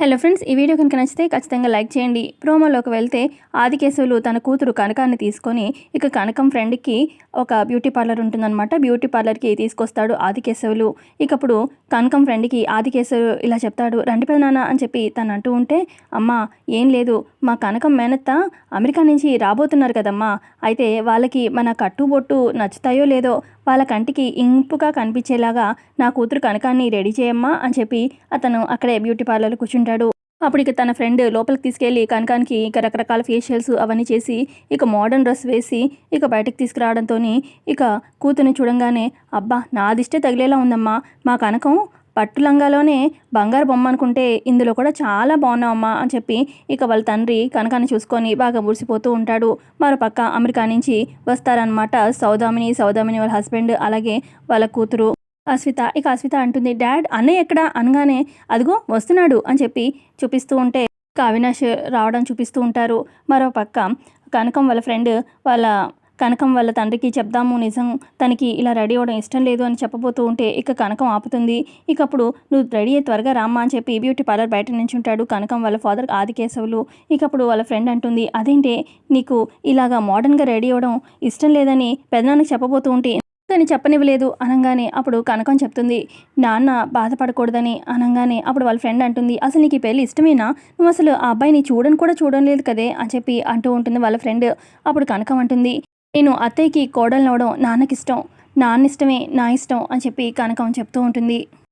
Hello friends ఈ video కనుక నచ్చితే ఖచ్చితంగా లైక్ చేయండి. ప్రోమోలోకి వెళ్తే ఆదికేశవులు తన కూతురు కనకాన్ని తీసుకొని ఇక కనకం ఫ్రెండ్కి ఒక బ్యూటీ పార్లర్ ఉంటుందన్నమాట. బ్యూటీ పార్లర్కి తీసుకొస్తాడు ఆదికేశవులు. ఇక అప్పుడు కనకం ఫ్రెండ్కి ఆదికేశవులు ఇలా చెప్తాడు రండి పెదనాన్న అని చెప్పి తను అంటూ ఉంటే అమ్మ ఏం లేదు. మా కనకం మేనత్త అమెరికా నుంచి రాబోతున్నారు కదమ్మా. అయితే వాళ్ళకి మన కట్టుబొట్టు నచ్చుతాయో లేదో వాళ్ళ కంటికి ఇంపుగా కనిపించేలాగా నా కూతురు కనకాన్ని రెడీ చేయమ్మా అని చెప్పి అతను అక్కడే బ్యూటీ పార్లర్లో కూర్చుంటాడు. అప్పుడు ఇక తన ఫ్రెండ్ లోపలికి తీసుకెళ్ళి కనకానికి ఇక రకరకాల ఫేషియల్స్ అవన్నీ చేసి ఇక మోడర్న్ డ్రెస్ వేసి ఇక బయటకు తీసుకురావడంతో ఇక కూతుని చూడంగానే అబ్బా నాదిష్టే తగిలేలా ఉందమ్మా. మా కనకం పట్టు లంగాలోనే బంగారు బొమ్మ అనుకుంటే ఇందులో కూడా చాలా బాగున్నావమ్మా అని చెప్పి ఇక వాళ్ళ తండ్రి కనకాన్ని చూసుకొని బాగా మురిసిపోతూ ఉంటాడు. మరోపక్క అమెరికా నుంచి వస్తారనమాట సౌదామిని సౌదామిని వాళ్ళ హస్బెండ్ అలాగే వాళ్ళ కూతురు. అశ్విత ఇక అస్విత అంటుంది డాడ్ అన్నయ్య ఎక్కడ? అనగానే అదిగో వస్తున్నాడు అని చెప్పి చూపిస్తూ ఉంటే అవినాష్ రావడం చూపిస్తూ ఉంటారు. మరో పక్క కనకం వాళ్ళ ఫ్రెండ్ వాళ్ళ కనకం వాళ్ళ తండ్రికి చెప్దాము నిజం తనకి ఇలా రెడీ అవ్వడం ఇష్టం లేదు అని చెప్పబోతూ ఉంటే ఇక కనకం ఆపుతుంది. ఇక అప్పుడు నువ్వు రెడీ అయ్యి త్వరగా రామ్మా అని చెప్పి బ్యూటీ పార్లర్ బయట నుంచి ఉంటాడు కనకం వాళ్ళ ఫాదర్ ఆదికేశవులు. ఇక అప్పుడు వాళ్ళ ఫ్రెండ్ అంటుంది అదేంటే నీకు ఇలాగా మోడర్న్గా రెడీ అవ్వడం ఇష్టం లేదని పెదనాన్నకి చెప్పబోతూ ఉంటే కానీ చెప్పనివ్వలేదు అనగానే అప్పుడు కనకం చెప్తుంది నాన్న బాధపడకూడదని అనగానే అప్పుడు వాళ్ళ ఫ్రెండ్ అంటుంది అసలు నీకు ఈ పెళ్ళి ఇష్టమేనా? నువ్వు అసలు ఆ అబ్బాయిని చూడని కూడా చూడలేదు కదే అని చెప్పి అంటూ ఉంటుంది వాళ్ళ ఫ్రెండ్. అప్పుడు కనకం అంటుంది నేను అత్తయ్యకి కోడలు నవ్వడం నాన్నకిష్టం నాన్న ఇష్టమే నా ఇష్టం అని చెప్పి కనకం చెప్తూ ఉంటుంది.